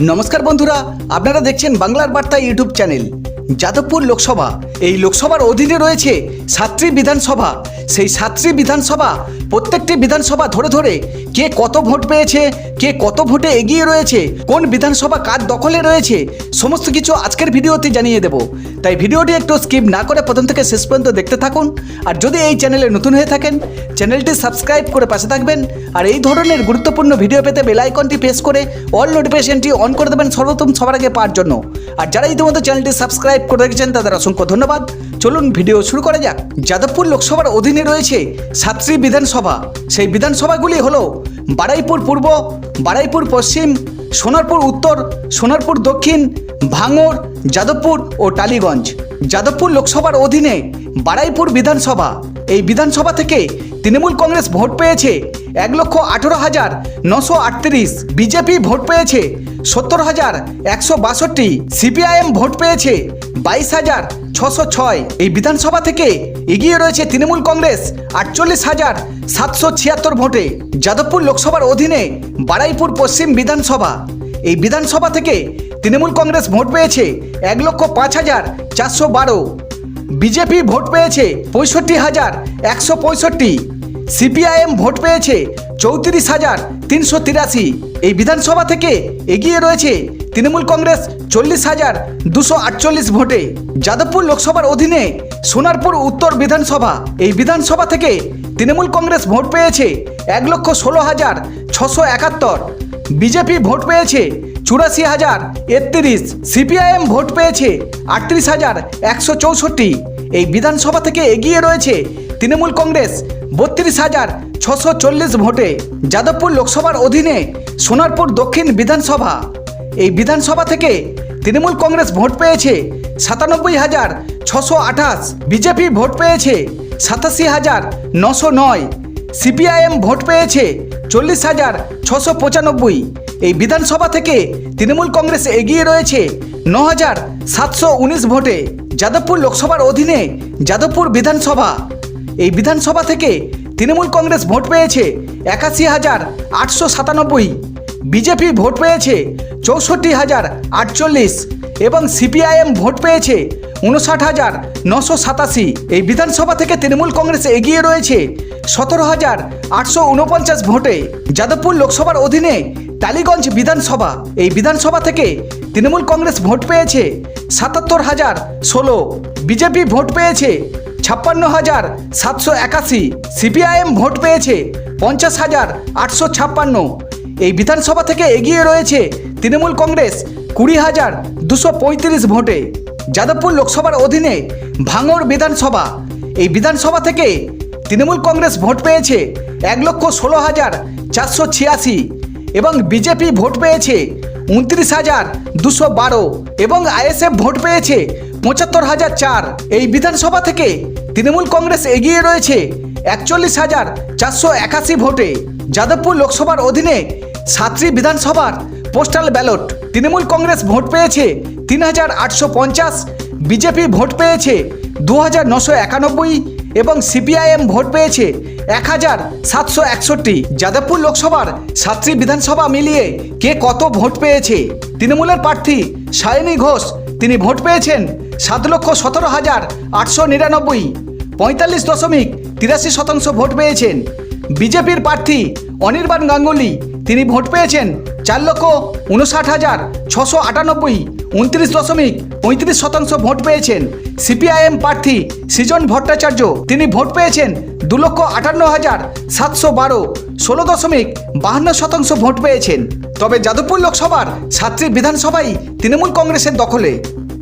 নমস্কার বন্ধুরা আপনারা দেখছেন বাংলার বার্তা ইউটিউব চ্যানেল যাদবপুর লোকসভা। এই লোকসভার অধীনে রয়েছে সাতটি বিধানসভা। সেই সাতটি বিধানসভা, প্রত্যেকটি বিধানসভা ধরে ধরে কে কত ভোট পেয়েছে, কে কত ভোটে এগিয়ে রয়েছে, কোন বিধানসভা কার দখলে রয়েছে, সমস্ত কিছু আজকের ভিডিওতে জানিয়ে দেব। তাই ভিডিওটি একটু স্কিপ না করে প্রথম থেকে শেষ পর্যন্ত দেখতে থাকুন। আর যদি এই চ্যানেলে নতুন হয়ে থাকেন, চ্যানেলটি সাবস্ক্রাইব করে পাশে থাকবেন। আর এই ধরনের গুরুত্বপূর্ণ ভিডিও পেতে বেল আইকনটি প্রেস করে অল নোটিফিকেশনটি অন করে দেবেন সর্বপ্রথম সবার আগে পাওয়ার জন্য। আর যারা ইতিমধ্যে চ্যানেলটি সাবস্ক্রাইব করে রেখেছেন, তাদের অসংখ্য ধন্যবাদ। চলুন ভিডিও শুরু করা যাক। যাদবপুর লোকসভার অধীনে রয়েছে সাতটি বিধানসভা। সেই বিধানসভাগুলি হল বারাইপুর পূর্ব, বারাইপুর পশ্চিম, সোনারপুর উত্তর, সোনারপুর দক্ষিণ, ভাঙড়, যাদবপুর ও টালিগঞ্জ। যাদবপুর লোকসভার অধীনে বারাইপুর বিধানসভা। এই বিধানসভা থেকে তৃণমূল কংগ্রেস ভোট পেয়েছে এক লক্ষ আঠেরো হাজার নশো আটত্রিশ। বিজেপি ভোট পেয়েছে সত্তর হাজার একশো বাষট্টি। সিপিআইএম ভোট পেয়েছে বাইশ হাজার ছশো ছয়। এই বিধানসভা থেকে এগিয়ে রয়েছে তৃণমূল কংগ্রেস আটচল্লিশ হাজার সাতশো ছিয়াত্তর ভোটে। যাদবপুর লোকসভার অধীনে বারাইপুর পশ্চিম বিধানসভা। এই বিধানসভা থেকে তৃণমূল কংগ্রেস ভোট পেয়েছে এক লক্ষ পাঁচ হাজার চারশো বারো। বিজেপি ভোট পেয়েছে পঁয়ষট্টি হাজার একশো পঁয়ষট্টি। সিপিআইএম ভোট পেয়েছে চৌত্রিশ হাজার তিনশো তিরাশি। এই বিধানসভা থেকে এগিয়ে রয়েছে তৃণমূল কংগ্রেস চল্লিশ হাজার দুশো আটচল্লিশ ভোটে যাদবপুর লোকসভার অধীনে সোনারপুর উত্তর বিধানসভা। এই বিধানসভা থেকে তৃণমূল কংগ্রেস ভোট পেয়েছে এক লক্ষ ষোলো হাজার ছশো একাত্তর। বিজেপি ভোট পেয়েছে চুরাশি হাজার একত্রিশ। সিপিআইএম ভোট পেয়েছে আটত্রিশ হাজার একশো চৌষট্টি। এই বিধানসভা থেকে এগিয়ে রয়েছে তৃণমূল কংগ্রেস বত্রিশ হাজার ছশো চল্লিশ ভোটে। যাদবপুর লোকসভার অধীনে সোনারপুর দক্ষিণ বিধানসভা। এই বিধানসভা থেকে তৃণমূল কংগ্রেস ভোট পেয়েছে সাতানব্বই হাজার ছশো আঠাশ, বিজেপি ভোট পেয়েছে সাতাশি হাজার নশো নয়, সিপিআইএম ভোট পেয়েছে চল্লিশ হাজার ছশো পঁচানব্বই। এই বিধানসভা থেকে তৃণমূল কংগ্রেস এগিয়ে রয়েছে ন হাজার সাতশো উনিশ ভোটে যাদবপুর লোকসভার অধীনে যাদবপুর বিধানসভা। এই বিধানসভা থেকে তৃণমূল কংগ্রেস ভোট পেয়েছে একাশি হাজার আটশো সাতানব্বই, বিজেপি ভোট পেয়েছে চৌষট্টি হাজার আটচল্লিশ এবং সিপিআইএম ভোট পেয়েছে উনষাট হাজার নশো সাতাশি। এই বিধানসভা থেকে তৃণমূল কংগ্রেস এগিয়ে রয়েছে সতেরো হাজার আটশো উনপঞ্চাশ ভোটে। যাদবপুর লোকসভার অধীনে টালিগঞ্জ বিধানসভা। এই বিধানসভা থেকে তৃণমূল কংগ্রেস ভোট পেয়েছে সাতাত্তর হাজার ষোলো। বিজেপি ভোট পেয়েছে ছাপ্পান্ন হাজার সাতশো একাশি। সিপিআইএম ভোট পেয়েছে পঞ্চাশ হাজার আটশো ছাপ্পান্ন। এই বিধানসভা থেকে এগিয়ে রয়েছে তৃণমূল কংগ্রেস কুড়ি হাজার দুশো পঁয়ত্রিশ ভোটে। যাদবপুর লোকসভার অধীনে ভাঙড় বিধানসভা। এই বিধানসভা থেকে তৃণমূল কংগ্রেস ভোট পেয়েছে এক লক্ষ ষোলো হাজার চারশো ছিয়াশি এবং বিজেপি ভোট পেয়েছে উনত্রিশ হাজার দুশো বারো এবং আইএসএফ ভোট পেয়েছে পঁচাত্তর হাজার চার। এই বিধানসভা থেকে তৃণমূল কংগ্রেস এগিয়ে রয়েছে একচল্লিশ হাজার চারশো একাশি ভোটে। যাদবপুর লোকসভার অধীনে সাতটি বিধানসভার postal ballot. Trinamool Congress vote পেয়েছে তিন হাজার আটশো পঞ্চাশ, বিজেপি ভোট পেয়েছে দু হাজার নশো একানব্বই এবং সিপিআইএম ভোট পেয়েছে এক হাজার সাতশো একষট্টি। যাদবপুর লোকসভার সাতটি বিধানসভা মিলিয়ে কে কত ভোট পেয়েছে? তৃণমূলের প্রার্থী সায়নী ঘোষ, তিনি ভোট পেয়েছেন সাত লক্ষ সতেরো হাজার আটশো নিরানব্বই। পঁয়তাল্লিশ দশমিক তিরাশি শতাংশ ভোট পেয়েছেন। বিজেপির প্রার্থী অনির্বাণ গাঙ্গুলি তিনি ভোট পেয়েছেন চার লক্ষ উনষাট হাজার ছশো আটানব্বই, উনত্রিশ দশমিক পঁয়ত্রিশ শতাংশ ভোট পেয়েছেন। সিপিআইএম প্রার্থী সৃজন ভট্টাচার্য, তিনি ভোট পেয়েছেন দু লক্ষ আটান্ন হাজার সাতশো বারো, ষোলো দশমিক বাহান্ন শতাংশ ভোট পেয়েছেন। তবে যাদবপুর লোকসভার সাতটি বিধানসভাই তৃণমূল কংগ্রেসের দখলে।